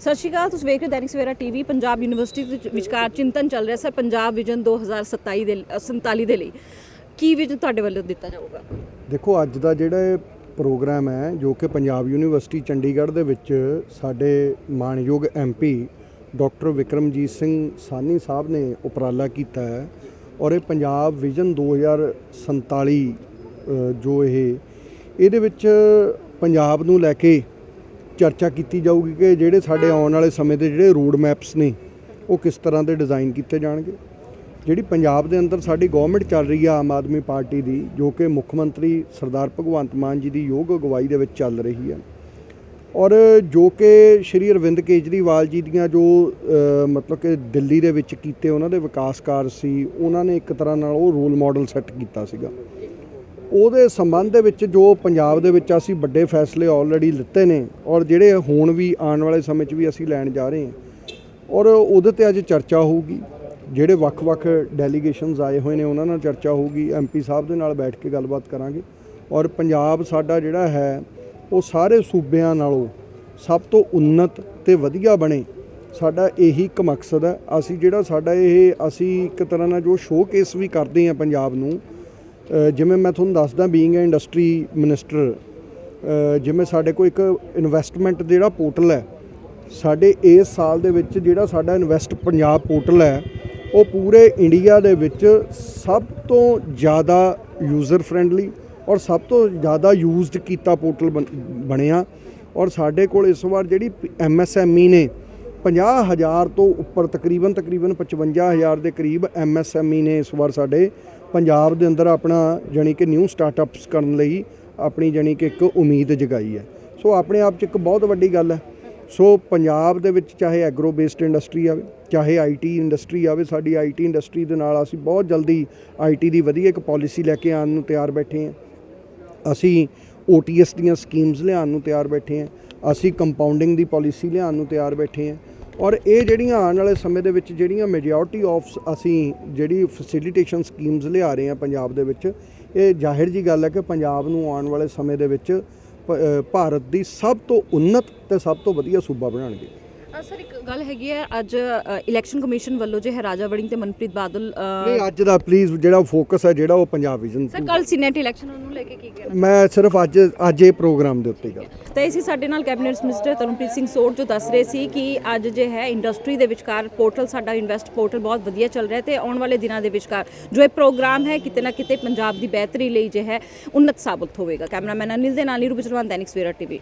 ਸਤਿ ਸ਼੍ਰੀ ਅਕਾਲ ਤੁਸੀਂ ਵੇਖ ਰਹੇ ਹੋ ਦੈਨਿਕ ਸਵੇਰਾ ਟੀਵੀ ਪੰਜਾਬ ਯੂਨੀਵਰਸਿਟੀ ਦੇ ਵਿਚਕਾਰ ਚਿੰਤਨ ਚੱਲ ਰਿਹਾ ਸਰ ਪੰਜਾਬ ਵਿਜ਼ਨ 2027 ਦੇ ਅ, 47 ਦੇ ਲਈ। ਕੀ ਵਿਜ਼ਨ ਤੁਹਾਡੇ ਵੱਲੋਂ ਦਿੱਤਾ ਜਾਊਗਾ? ਦੇਖੋ ਅੱਜ ਦਾ ਜਿਹੜਾ ਪ੍ਰੋਗਰਾਮ ਹੈ ਜੋ ਕਿ ਪੰਜਾਬ ਯੂਨੀਵਰਸਿਟੀ ਚੰਡੀਗੜ੍ਹ ਦੇ ਵਿੱਚ ਸਾਡੇ ਮਾਣਯੋਗ ਐਮਪੀ ਡਾਕਟਰ ਵਿਕਰਮਜੀਤ ਸਿੰਘ ਸਾਨੀ ਸਾਹਿਬ ਨੇ ਉਪਰਾਲਾ ਕੀਤਾ ਹੈ ਔਰ ਇਹ ਪੰਜਾਬ ਵਿਜ਼ਨ 2047 ਅ, ਜੋ ਇਹ ਇਹਦੇ ਵਿੱਚ ਪੰਜਾਬ ਨੂੰ ਲੈ ਕੇ ਚਰਚਾ ਕੀਤੀ ਜਾਊਗੀ ਕਿ ਜਿਹੜੇ ਸਾਡੇ ਆਉਣ ਵਾਲੇ ਸਮੇਂ ਦੇ ਜਿਹੜੇ ਰੋਡ ਮੈਪਸ ਨੇ, ਉਹ ਕਿਸ ਤਰ੍ਹਾਂ ਦੇ ਡਿਜ਼ਾਈਨ ਕੀਤੇ ਜਾਣਗੇ? ਜਿਹੜੀ ਪੰਜਾਬ ਦੇ ਅੰਦਰ ਸਾਡੀ ਗਵਰਨਮੈਂਟ ਚੱਲ ਰਹੀ ਆ ਆਮ ਆਦਮੀ ਪਾਰਟੀ ਦੀ, ਜੋ ਕਿ ਮੁੱਖ ਮੰਤਰੀ ਸਰਦਾਰ ਭਗਵੰਤ ਮਾਨ ਜੀ ਦੀ ਯੋਗ ਅਗਵਾਈ ਦੇ ਵਿੱਚ ਚੱਲ ਰਹੀ ਹੈ ਔਰ ਜੋ ਕਿ ਸ਼੍ਰੀ ਅਰਵਿੰਦ ਕੇਜਰੀਵਾਲ ਜੀ ਦੀਆਂ ਜੋ ਮਤਲਬ ਕਿ ਦਿੱਲੀ ਦੇ ਵਿੱਚ ਕੀਤੇ ਉਹਨਾਂ ਦੇ ਵਿਕਾਸ ਕਾਰਜ ਸੀ, ਉਹਨਾਂ ਨੇ ਇੱਕ ਤਰ੍ਹਾਂ ਨਾਲ ਉਹ ਰੋਲ ਮਾਡਲ ਸੈੱਟ ਕੀਤਾ ਸੀਗਾ। ਉਹਦੇ ਸੰਬੰਧ ਦੇ ਵਿੱਚ ਜੋ ਪੰਜਾਬ ਦੇ ਵਿੱਚ ਅਸੀਂ ਵੱਡੇ ਫੈਸਲੇ ਆਲਰੇਡੀ ਲਿੱਤੇ ਨੇ ਔਰ ਜਿਹੜੇ ਹੁਣ ਵੀ ਆਉਣ ਵਾਲੇ ਸਮੇਂ 'ਚ ਵੀ ਅਸੀਂ ਲੈਣ ਜਾ ਰਹੇ ਹਾਂ, ਔਰ ਉਹਦੇ ਤੇ ਅੱਜ ਚਰਚਾ ਹੋਊਗੀ। ਜਿਹੜੇ ਵੱਖ-ਵੱਖ ਡੈਲੀਗੇਸ਼ਨਸ ਆਏ ਹੋਏ ਨੇ, ਉਹਨਾਂ ਨਾਲ ਚਰਚਾ ਹੋਊਗੀ। ਐਮਪੀ ਸਾਹਿਬ ਦੇ ਨਾਲ ਬੈਠ ਕੇ ਗੱਲਬਾਤ ਕਰਾਂਗੇ। ਔਰ ਪੰਜਾਬ ਸਾਡਾ ਜਿਹੜਾ ਹੈ, ਉਹ ਸਾਰੇ ਸੂਬਿਆਂ ਨਾਲੋਂ ਸਭ ਤੋਂ ਉન્નਤ ਤੇ ਵਧੀਆ ਬਣੇ। ਸਾਡਾ ਇਹੀ ਇੱਕ ਮਕਸਦ ਹੈ। ਅਸੀਂ ਜਿਹੜਾ ਸਾਡਾ ਇਹ, ਅਸੀਂ ਇੱਕ ਤਰ੍ਹਾਂ ਨਾਲ ਜੋ ਸ਼ੋਕੇਸ ਵੀ ਕਰਦੇ ਹਾਂ ਪੰਜਾਬ ਨੂੰ ਜਿਵੇਂ ਮੈਂ ਤੁਹਾਨੂੰ ਦੱਸਦਾ ਬੀਇੰਗ ਅ ਇੰਡਸਟਰੀ ਮਿਨਿਸਟਰ ਜਿਵੇਂ ਸਾਡੇ ਕੋਲ ਇੱਕ ਇਨਵੈਸਟਮੈਂਟ ਜਿਹੜਾ ਪੋਰਟਲ ਹੈ, ਸਾਡੇ ਇਸ ਸਾਲ ਦੇ ਵਿੱਚ ਜਿਹੜਾ ਸਾਡਾ ਇਨਵੈਸਟ ਪੰਜਾਬ ਪੋਰਟਲ ਹੈ, ਉਹ ਪੂਰੇ ਇੰਡੀਆ ਦੇ ਵਿੱਚ ਸਭ ਤੋਂ ਜ਼ਿਆਦਾ ਯੂਜ਼ਰ ਫ੍ਰੈਂਡਲੀ ਔਰ ਸਭ ਤੋਂ ਜ਼ਿਆਦਾ ਯੂਜ਼ਡ ਕੀਤਾ ਪੋਰਟਲ ਬਣ- ਬਣਿਆ। ਔਰ ਸਾਡੇ ਕੋਲ ਇਸ ਵਾਰ ਜਿਹੜੀ ਐਮਐਸਐਮਈ ਨੇ 50000 ਤੋਂ ਉੱਪਰ ਤਕਰੀਬਨ ਤਕਰੀਬਨ 55000 ਦੇ ਕਰੀਬ ਐਮਐਸਐਮਈ ਨੇ ਇਸ ਵਾਰ ਸਾਡੇ ਪੰਜਾਬ ਦੇ ਅੰਦਰ ਆਪਣਾ ਜਾਣੀ ਕਿ ਨਿਊ ਸਟਾਰਟਅਪਸ ਕਰਨ ਲਈ ਆਪਣੀ ਜਾਣੀ ਕਿ ਇੱਕ ਉਮੀਦ ਜਗਾਈ ਹੈ। ਸੋ ਆਪਣੇ ਆਪ 'ਚ ਇੱਕ ਬਹੁਤ ਵੱਡੀ ਗੱਲ ਹੈ। ਸੋ ਪੰਜਾਬ ਦੇ ਵਿੱਚ ਚਾਹੇ ਐਗਰੋ ਬੇਸਡ ਇੰਡਸਟਰੀ ਆਵੇ, ਚਾਹੇ ਆਈਟੀ ਇੰਡਸਟਰੀ ਆਵੇ, ਸਾਡੀ ਆਈਟੀ ਇੰਡਸਟਰੀ ਦੇ ਨਾਲ ਅਸੀਂ ਬਹੁਤ ਜਲਦੀ ਆਈਟੀ ਦੀ ਵਧੀਆ ਇੱਕ ਪਾਲਿਸੀ ਲੈ ਕੇ ਆਉਣ ਨੂੰ ਤਿਆਰ ਬੈਠੇ ਹਾਂ। ਅਸੀਂ OTS ਦੀਆਂ ਸਕੀਮਸ ਲਿਆਉਣ ਨੂੰ ਤਿਆਰ ਬੈਠੇ ਹਾਂ। ਅਸੀਂ ਕੰਪਾਊਂਡਿੰਗ ਦੀ ਪਾਲਿਸੀ ਲਿਆਉਣ ਨੂੰ ਤਿਆਰ ਬੈਠੇ ਹਾਂ। ਔਰ ਇਹ ਜਿਹੜੀਆਂ ਆਉਣ ਵਾਲੇ ਸਮੇਂ ਦੇ ਵਿੱਚ ਜਿਹੜੀਆਂ ਮੈਜੋਰਟੀ ਆਫ ਅਸੀਂ ਜਿਹੜੀ ਫੈਸਿਲਿਟੇਸ਼ਨ ਸਕੀਮਸ ਲਿਆ ਰਹੇ ਹਾਂ ਪੰਜਾਬ ਦੇ ਵਿੱਚ, ਇਹ ਜ਼ਾਹਿਰ ਜੀ ਗੱਲ ਹੈ ਕਿ ਪੰਜਾਬ ਨੂੰ ਆਉਣ ਵਾਲੇ ਸਮੇਂ ਦੇ ਵਿੱਚ ਪ- ਭਾਰਤ ਦੀ ਸਭ ਤੋਂ ਉੱਨਤ ਤੇ ਸਭ ਤੋਂ ਵਧੀਆ ਸੂਬਾ ਬਣਾਉਣਗੇ। ਸਰ ਇੱਕ ਗੱਲ ਹੈਗੀ ਹੈ ਅੱਜ ਇਲੈਕਸ਼ਨ ਕਮਿਸ਼ਨ ਵੱਲੋਂ ਜੇ ਹੈ ਰਾਜਾ ਵੜਿੰਗ ਤੇ ਮਨਪ੍ਰੀਤ ਬਾਦਲ ਨਹੀਂ ਅੱਜ ਦਾ ਪਲੀਜ਼ ਜਿਹੜਾ ਫੋਕਸ ਹੈ ਜਿਹੜਾ ਉਹ ਪੰਜਾਬ ਵਿਜ਼ਨ ਸਰ ਕੱਲ ਸੀਨੇਟ ਇਲੈਕਸ਼ਨ ਨੂੰ ਲੈ ਕੇ ਕੀ ਕਹਿਣਾ ਮੈਂ ਸਿਰਫ ਅੱਜ ਅੱਜ ਇਹ ਪ੍ਰੋਗਰਾਮ ਦੇ ਉੱਤੇ ਗੱਲ ਤਾਂ ਇਸੇ ਸਾਡੇ ਨਾਲ ਕੈਬਨਿਟ ਮਿਨਿਸਟਰ ਤਰਨਪ੍ਰੀਤ ਸਿੰਘ ਸੋਢ ਜੋ ਦੱਸ ਰਹੇ ਸੀ ਕਿ ਅੱਜ ਜੇ ਹੈ ਇੰਡਸਟਰੀ ਦੇ ਵਿਚਕਾਰ ਪੋਰਟਲ ਸਾਡਾ ਇਨਵੈਸਟ ਪੋਰਟਲ ਬਹੁਤ ਵਧੀਆ ਚੱਲ ਰਿਹਾ ਤੇ ਆਉਣ ਵਾਲੇ ਦਿਨਾਂ ਦੇ ਵਿਚਕਾਰ ਜੋ ਇਹ ਪ੍ਰੋਗਰਾਮ ਹੈ ਕਿਤੇ ਨਾ ਕਿਤੇ ਪੰਜਾਬ ਦੀ ਬਿਹਤਰੀ ਲਈ ਜੇ ਹੈ ਉન્નਤ ਸਾਬਤ ਹੋਵੇਗਾ। ਕੈਮਰਾਮੈਨ ਅਨਿਲ ਦੇ ਨਾਲ ਨੀਰੂ ਬਿਜਰਵਾਨ ਦੈਨਿਕ ਸਵੇਰਾ ਟੀਵੀ।